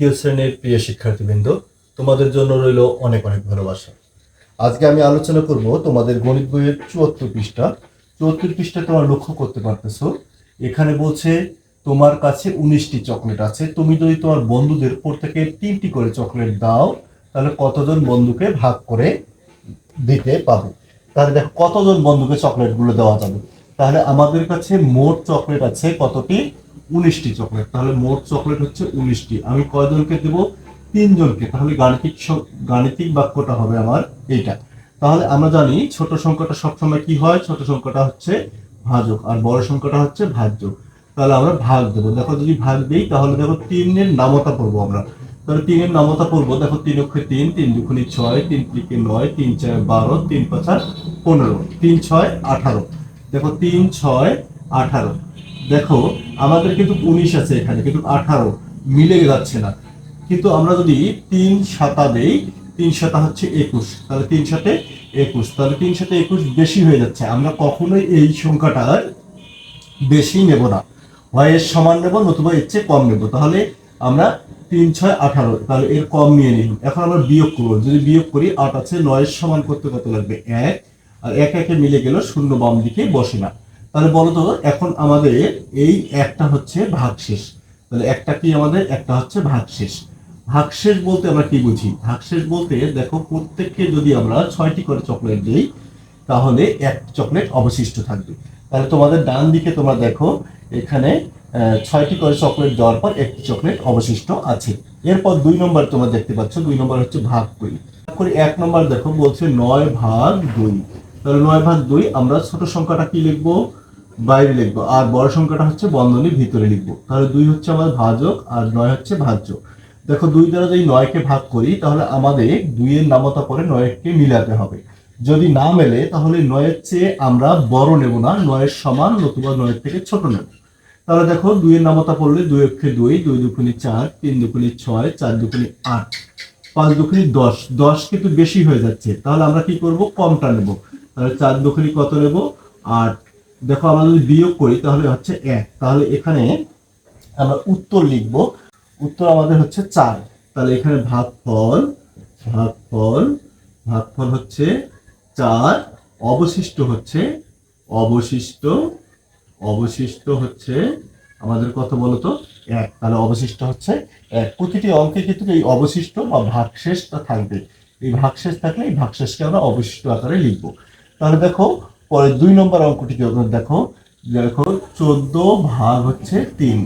দ্বিতীয় শ্রেণির প্রিয় শিক্ষার্থীবৃন্দ, তোমাদের জন্য রইল অনেক অনেক ভালোবাসা। আজকে আমি আলোচনা করব তোমাদের গণিত বইয়ের চুয়াত্তর পৃষ্ঠা। চুয়াত্তর পৃষ্ঠা তোমরা লক্ষ্য করতে পারতেছো। এখানে বলছে, তোমার কাছে উনিশটি চকলেট আছে। তুমি যদি তোমার বন্ধুদের প্রত্যেকে তিনটি করে চকলেট দাও, তাহলে কতজন বন্ধুকে ভাগ করে দিতে পাবে? তাহলে দেখো, কতজন বন্ধুকে চকলেটগুলো দেওয়া যাবে? তাহলে আমাদের কাছে মোট চকলেট আছে কতটি? উনিশটি চকলেট তাহলে মোট চকলেট হচ্ছে উনিশটি। আমি কয়জনকে দেব? তিনজনকে। তাহলে গাণিতিক গাণিতিক বাক্যটা হবে আমার এইটা। তাহলে আমরা জানি ছোট সংখ্যাটা সবসময় কি হয়? ছোট সংখ্যাটা হচ্ছে ভাজক আর বড় সংখ্যাটা হচ্ছে ভাজ্য। তাহলে আমরা ভাগ দেবো। দেখো যদি ভাগ দিই, তাহলে দেখো তিনের নামতা পড়ব আমরা। তাহলে তিনের নামতা পড়ব, দেখো তিন অক্ষে তিন তিন দুগুণি ছয়, তিন তিরিকে নয়, তিন চার বারো, তিন পাঁচা পনেরো। তিন ছয় আঠারো। দেখো তিন ছয় আঠারো। দেখো, আমাদের কিন্তু উনিশ আছে এখানে, কিন্তু আঠারো মিলে যাচ্ছে না। কিন্তু আমরা যদি তিন সাতা দেই, তিন সাতা হচ্ছে একুশ, তাহলে তিন সাথে একুশ, তাহলে তিন সাথে একুশ বেশি হয়ে যাচ্ছে। আমরা কখনোই এই সংখ্যাটার বেশি নেব না। হয় এর সমান নেব নতুবা এর চেয়ে কম নেব। তাহলে আমরা তিন ছয় আঠারো, তাহলে এর কম নিয়ে নিই এখন আমরা বিয়োগ করব। যদি বিয়োগ করি, আট আছে নয়ের সমান করতে কত লাগবে? এক। আর এক একে মিলে গেল শূন্য বাম দিকে বসে না। তাহলে বলো তো, এখন আমাদের এই একটা হচ্ছে ভাগশেষ। তাহলে একটা কি আমাদের? একটা হচ্ছে ভাগশেষ। ভাগশেষ বলতে আমরা কি বুঝি? ভাগশেষ বলতে দেখো, প্রত্যেককে যদি আমরা ছয়টি করে চকলেট দিই, তাহলে এক চকলেট অবশিষ্ট থাকবে। তাহলে তোমাদের ডান দিকে তোমরা দেখো, এখানে ছয়টি করে চকলেট দেওয়ার পর একটি চকলেট অবশিষ্ট আছে। এরপর দুই নম্বর তোমরা দেখতে পাচ্ছ, দুই নম্বর হচ্ছে ভাগ ভাগ করে এক নম্বর দেখো, বলছে নয় ভাগ দুই। তাহলে নয় ভাগ দুই, আমরা ছোট সংখ্যাটা কি লিখব? বাইরে লিখব। আর বড় সংখ্যাটা হচ্ছে বন্ধনীর ভিতরে লিখব। তাহলে দুই হচ্ছে আমাদের ভাজক আর নয় হচ্ছে ভাজ্য। দেখো দুই দ্বারা যদি নয়কে ভাগ করি, তাহলে আমাদের দুইয়ের নামতা পরে নয়কে মিলাতে হবে। যদি না মেলে, তাহলে নয়ের চেয়ে আমরা বড় নেব না, নয়ের সমান নতুবা নয়ের থেকে ছোট নেব। তাহলে দেখো দুইয়ের নামতা পড়লে দুই অক্ষে দুই দুই দুকুনি চার, তিন দুকুনি ছয়, চার দুকুনি আট, পাঁচ দুকুনি দশ। দশ কিন্তু বেশি হয়ে যাচ্ছে। তাহলে আমরা কি করব? কমটা নেব। তাহলে চার দুকুনি কত নেব? আট দেখো আমরা যদি বিয়োগ করি, তাহলে হচ্ছে এক। তাহলে এখানে আমরা উত্তর লিখব। উত্তর আমাদের হচ্ছে চার। তাহলে এখানে ভাগফল ভাগফল ভাগফল হচ্ছে চার। অবশিষ্ট হচ্ছে, অবশিষ্ট অবশিষ্ট হচ্ছে আমাদের কত বলতো? এক। তাহলে অবশিষ্ট হচ্ছে এক। প্রতিটি অঙ্কে কিন্তু এই অবশিষ্ট বা ভাগশেষটা থাকবে। এই ভাগশেষ থাকলে এই ভাগশেষকে আমরা অবশিষ্ট আকারে লিখব। তাহলে দেখো পরে দুই নম্বর অঙ্কটি যখন দেখো দেখো, চোদ্দ ভাগ হচ্ছে তিন।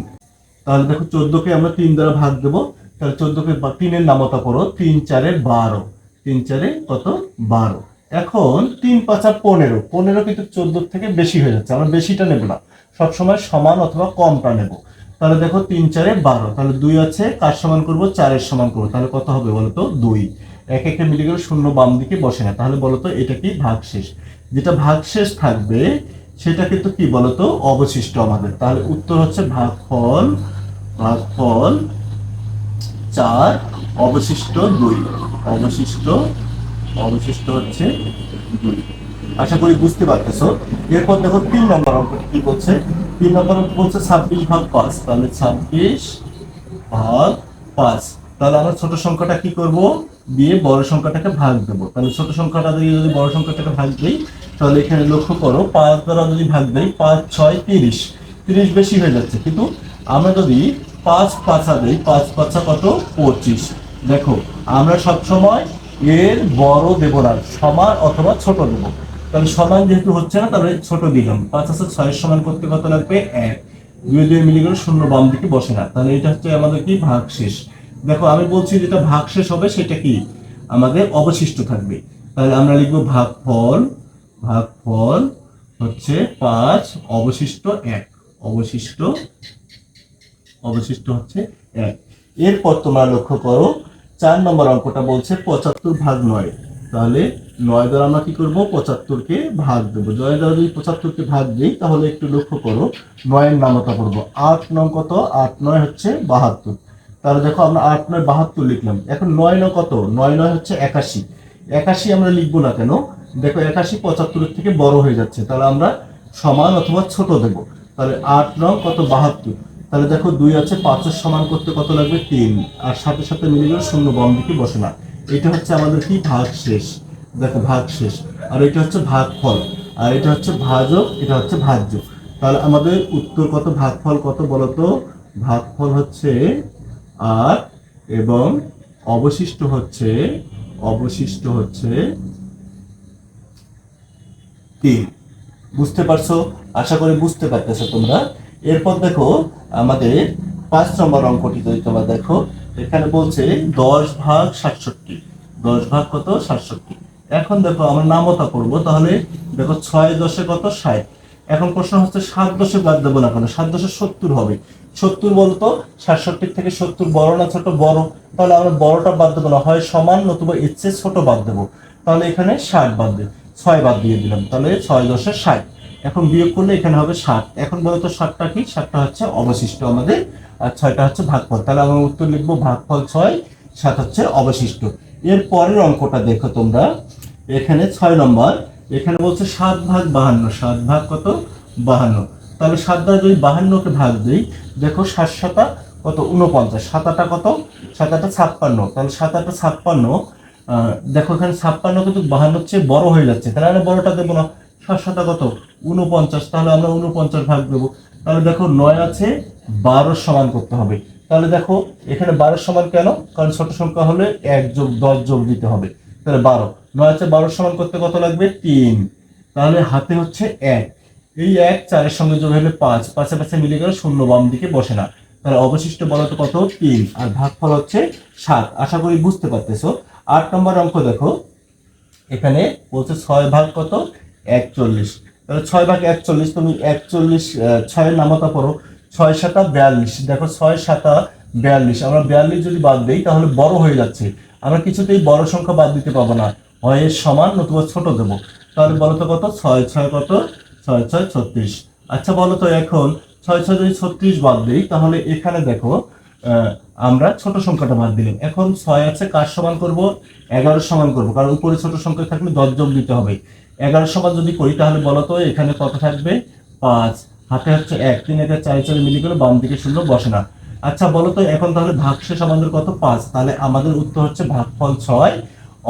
তাহলে দেখো, চোদ্দকে আমরা তিন দ্বারা ভাগ দেবো। তাহলে চোদ্দকে তিনের নামতা করো তিন চারে বারো। তিন চারে কত? বারো। এখন তিন পাঁচা পনেরো। পনেরো কিন্তু চোদ্দ থেকে বেশি হয়ে যাচ্ছে, আমরা বেশিটা নেব না। সবসময় সমান অথবা কমটা নেব। তাহলে দেখো, তিন চারে বারো। তাহলে দুই আছে, কার সমান করব? চারের সমান করব। তাহলে কত হবে বলতো দুই। এক একে মিলে গেলে শূন্য বাম দিকে বসে না। তাহলে বলতো এটা কি ভাগশেষ? যেটা ভাগশেষ থাকবে, সেটা কিন্তু কি বলতো? অবশিষ্ট আমাদের। তাহলে উত্তর হচ্ছে ভাগফল ভাগফল চার, অবশিষ্ট দুই। অবশিষ্ট অবশিষ্ট হচ্ছে দুই। আশা করি বুঝতে পারতেছো। এরপর দেখো তিন নম্বর অঙ্ক কি বলছে? তিন নম্বর অঙ্ক বলছে ছাব্বিশ ভাগ পাঁচ। তাহলে ছাব্বিশ ভাগ পাঁচ। তাহলে আমরা ছোট সংখ্যাটা কি করব? দিয়ে বড় সংখ্যাটাকে ভাগ দেবো। তাহলে ছোট সংখ্যাটা দিয়ে যদি বড় সংখ্যাটাকে ভাগ দিই, তাহলে এখানে লক্ষ্য করো, পাঁচ দ্বারা যদি ভাগ দেই, পাঁচ, ছয়, তিরিশ। তিরিশ বেশি হয়ে যাচ্ছে। কিন্তু আমরা যদি পাঁচ পাঁচা দিই, পাঁচ পাঁচা কত? পঁচিশ। দেখো, আমরা সব সময় এর বড় দেবো না, সমান অথবা ছোট দেবো। তাহলে সমান যেহেতু হচ্ছে না, তাহলে ছোট দিলাম। পাঁচ আছে ছয়ের সমান করতে কত লাগবে? এক। দুই দুই মিলে গেলে শূন্য বাম দিকে বসে না। তাহলে এটা হচ্ছে আমাদের কি? ভাগ শেষ দেখো, আমি বলছি যেটা ভাগ শেষ হবে সেটা কি? আমাদের অবশিষ্ট থাকবে। তাহলে আমরা লিখব ভাগফল ভাগফল হচ্ছে পাঁচ, অবশিষ্ট এক। অবশিষ্ট অবশিষ্ট হচ্ছে এক। এরপর তোমরা লক্ষ্য করো, চার নম্বর অঙ্কটা বলছে পঁচাত্তর ভাগ নয়। তাহলে নয় দ্বারা আমরা কি করব? পঁচাত্তরকে ভাগ দেবো। নয় দ্বারা যদি পঁচাত্তরকে ভাগ দিই, তাহলে একটু লক্ষ্য করো, নয়ের নামতা করব আট নং কত? আট নয় হচ্ছে বাহাত্তর। তাহলে দেখো আমরা আট নয় বাহাত্তর লিখলাম। এখন নয় নয় কত? নয় নয় হচ্ছে একাশি। একাশি আমরা লিখব না কেন? দেখো একাশি পঁচাত্তরের থেকে বড় হয়ে যাচ্ছে। তাহলে আমরা সমান অথবা ছোট দেব। তাহলে আট নং কত? বাহাত্তর। তাহলে দেখো দুই আছে পাঁচের সমান করতে কত লাগবে? তিন। আর সাথে সাথে মিলে গেলে শূন্য, বাম দিকে বসে না। এটা হচ্ছে আমাদের কি? ভাগ শেষ। দেখো ভাগ শেষ। আর এটা হচ্ছে ভাগ ফল। আর এটা হচ্ছে ভাজক, এটা হচ্ছে ভাজ্য। তাহলে আমাদের উত্তর কত? ভাগফল কত বলতো? ভাগফল হচ্ছে আর এবং অবশিষ্ট হচ্ছে অবশিষ্ট হচ্ছে তিন। বুঝতে পারছ? আশা করি বুঝতে পারতেছো তোমরা। এরপর দেখো আমাদের পাঁচ নম্বর অঙ্কটি যদি তোমরা দেখো, এখানে বলছে দশ ভাগ সাতষট্টি। দশ ভাগ কত? সাতষট্টি। এখন দেখো আমরা নামতা করব, তাহলে দেখো ছয় দশে কত? ষাট। এখন প্রশ্ন হচ্ছে সাত দশে বাদ দেবো না কেন? সাত দশে সত্তর হবে। সত্তর বলতো, সাতষট্টি থেকে সত্তর, বড় না ছোট, বড়। তাহলে আমরা বড়টা বাদ দেবো না, হয় সমান নতুবা এর চেয়ে ছোট বাদ দেবো। তাহলে এখানে ষাট বাদ দেব ছয় বাদ দিয়ে দিলাম, তাহলে ছয় দশে ষাট। এখন বিয়োগ করলে এখানে হবে ষাট। এখন বলতো ষাটটা কি? ষাটটা হচ্ছে অবশিষ্ট আমাদের, আর ছয়টা হচ্ছে ভাগফল। তাহলে আমরা উত্তর লিখব ভাগফল ছয়, সাত হচ্ছে অবশিষ্ট। এর পরের অঙ্কটা দেখো তোমরা, এখানে ছয় নম্বর, এখানে বলছে সাত ভাগ বাহান্ন, সাত ভাগ কত? বাহান্ন। তাহলে সাত দ্বারা যদি বাহান্নকে ভাগ দিই, দেখো সাত সাতা কত? উনপঞ্চাশ সাতাটা কত? সাতাটা ছাপ্পান্ন। তাহলে সাতাটা ছাপ্পান্ন দেখো এখানে ছাপ্পান্ন কিন্তু বাহান্নর চেয়ে বড় হয়ে যাচ্ছে। তাহলে আমরা বড়টা দেবো না। সাত সাতা কত? উনপঞ্চাশ তাহলে আমরা উনপঞ্চাশ ভাগ দেবো। তাহলে দেখো নয় আছে, বারোর সমান করতে হবে। তাহলে দেখো এখানে বারোর সমান কেন? কারণ ছোট সংখ্যা হলে এক যোগ দশ যোগ দিতে হবে। তাহলে বারো। নয় আছে, বারোর সমান করতে কত লাগবে? তিন। তাহলে হাতে হচ্ছে এক। এই এক চারের সঙ্গে যোগ হলে পাঁচ। পাশে পাশে মিলে গেলে শূন্য, বাম দিকে বসে না। তাহলে অবশিষ্ট বলতো কত? তিন। আর ভাগফল হচ্ছে সাত। আশা করি বুঝতে পারতেছো। আট নম্বর অঙ্ক দেখো। এখানে বলছে ছয় ভাগ কত? একচল্লিশ। তাহলে ছয় ভাগ একচল্লিশ, তুমি একচল্লিশ ছয়ের নামতা পড়ো। ছয় সাতা বিয়াল্লিশ। দেখো ছয় সাতা বিয়াল্লিশ। আমরা বিয়াল্লিশ যদি বাদ দিই, তাহলে বড় হয়ে যাচ্ছে। আমরা কিছুতেই বড় সংখ্যা বাদ দিতে পাবো না। হয় সমান নতুবা ছোট দেবো। তাহলে বলো তো কত? ছয়। ছয় কত? ছয় ছয় ছত্রিশ। আচ্ছা বলো তো এখন ছয় ছয় যদি ছত্রিশ বাদ দিই, তাহলে এখানে দেখো আমরা ছোট সংখ্যাটা বাদ দিলাম। এখন ছয় আছে, কার সমান করব? এগারো সমান করব, কারণ উপরে ছোট সংখ্যা থাকলে দশ যোগ দিতে হবে। এগারো সমান যদি করি, তাহলে বলো তো এখানে কত থাকবে? পাঁচ। হাতে হচ্ছে এক, তিন একটা চার চার মিলি করে বাম দিকে শূন্য বসে না। আচ্ছা বলো তো এখন তাহলে ভাগ ভাগশেষ আমাদের কত? পাঁচ। তাহলে আমাদের উত্তর হচ্ছে ভাগফল ছয়,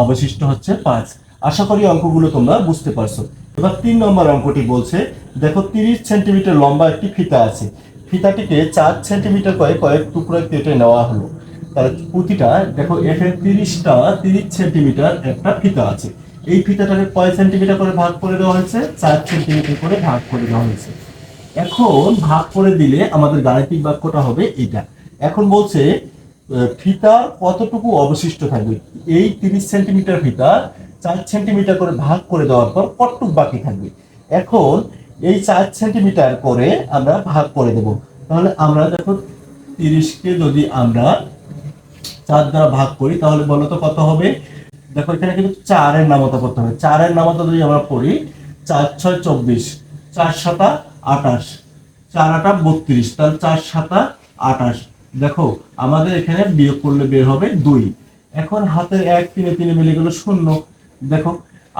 অবশিষ্ট হচ্ছে পাঁচ। আশা করি অঙ্কগুলো তোমরা বুঝতে পারছ। এবার তিন নম্বর অঙ্কটি বলছে, দেখো তিরিশ সেন্টিমিটার লম্বা একটি ফিতা আছে। ফিতাটিকে চার সেন্টিমিটার করে কয়েক টুকরোয় কেটে নেওয়া হলো। তাহলে প্রতিটা, দেখো এখানে তিরিশটা, তিরিশ সেন্টিমিটার একটা ফিতা আছে। এই ফিতাটাকে কয় সেন্টিমিটার করে ভাগ করে দেওয়া হয়েছে? চার সেন্টিমিটার করে ভাগ করে দেওয়া হয়েছে। এখন ভাগ করে দিলে আমাদের গাণিতিক বাক্যটা হবে এটা এখন বলছে ফিতা কতটুকু অবশিষ্ট থাকবে? এই তিরিশ সেন্টিমিটার ফিতা চার সেন্টিমিটার করে ভাগ করে দেওয়ার পর কতটুক বাকি থাকবে। এখন এই চার সেন্টিমিটার করে আমরা ভাগ করে দেব। তাহলে আমরা দেখো তিরিশকে যদি আমরা চার দ্বারা ভাগ করি, তাহলে বলো তো কত হবে? দেখো এখানে কিন্তু চারের নামতা করতে হবে। চারের নামতা যদি আমরা পড়ি, চার ছয় চব্বিশ, চার সাতা আঠাশ চার আটা বত্রিশ, তাহলে চার সাতা আঠাশ দেখো আমাদের এখানে বিয়োগ করলে বের হবে দুই। এখন হাতের এক, তিনে তিনে মিলে গেল শূন্য। দেখো,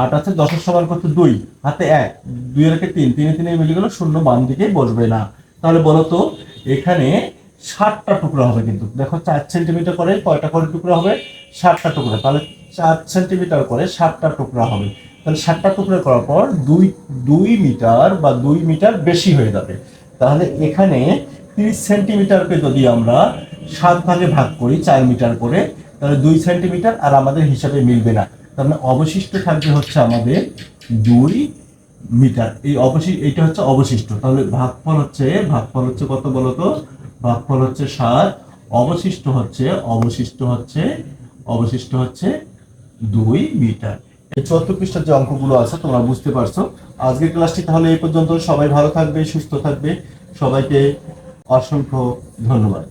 আট আছে দশের সমান করতে দুই, হাতে এক, দুই রেখে তিন, তিনে তিনে মিলে গেল শূন্য, বাম দিকে বসবে না। তাহলে বলো তো, এখানে ষাটটা টুকরা হবে কিন্তু। দেখো, চার সেন্টিমিটার করে কয়টা করে টুকরা হবে? ষাটটা টুকরা। তাহলে চার সেন্টিমিটার করে ষাটটা টুকরা হবে। তাহলে ষাটটা টুকরা করার পর দুই দুই মিটার বা দুই মিটার বেশি হয়ে যাবে। তাহলে এখানে তিরিশ সেন্টিমিটারকে যদি আমরা সাত ভাগে ভাগ করি, চার মিটার করে, তাহলে দুই সেন্টিমিটার আর আমাদের হিসাবে মিলবে না। তার মানে অবশিষ্ট থাকবে হচ্ছে আমাদের দুই মিটার। এই অবশিষ্ট এইটা হচ্ছে অবশিষ্ট। তাহলে ভাগফল হচ্ছে ভাগফল হচ্ছে কত বলতো? ভাগফল হচ্ছে সাত, অবশিষ্ট হচ্ছে অবশিষ্ট হচ্ছে অবশিষ্ট হচ্ছে দুই মিটার। এই চতুর্থ পৃষ্ঠার যে অঙ্কগুলো আছে, তোমরা বুঝতে পারছ। আজকের ক্লাসটি তাহলে এই পর্যন্ত। সবাই ভালো থাকবে, সুস্থ থাকবে। সবাইকে অসংখ্য ধন্যবাদ।